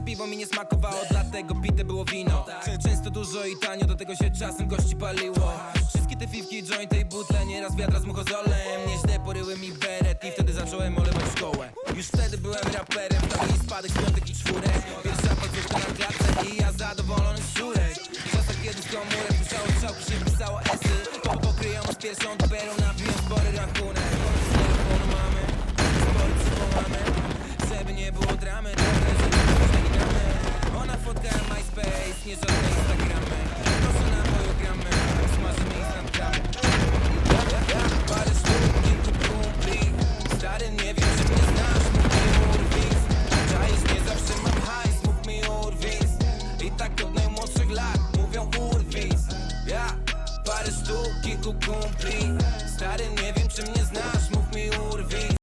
piwo mi nie smakowało, dlatego pite było wino. Czę- Często dużo i tanio, do tego się czasem kości paliło. Wszystkie te fifki, jointy i butle, nieraz wiatra z muchozolem Nieźle poryły mi beret i wtedy zacząłem olewać szkołę. Już wtedy byłem raperem, wtedy spadek z piątek i czwórek. Pierwsza podsłuchka na klatce i ja zadowolony z żurek czasach kiedy z komórek pisało strzałki się pisało esy. Po pokryją z pierwszą dopiero nabiłem spory rachunek nie żadne Instagramy Proszę na moją gramy, smażymy Instagramy Parę sztuk, kilku kumpli Stary, nie wiem, czy mnie znasz, mów mi urwis. Czaisz, nie zawsze mam hajs, mów mi urwis. I tak od najmłodszych lat mówią urwis. Ja, parę sztuk, kilku kumpli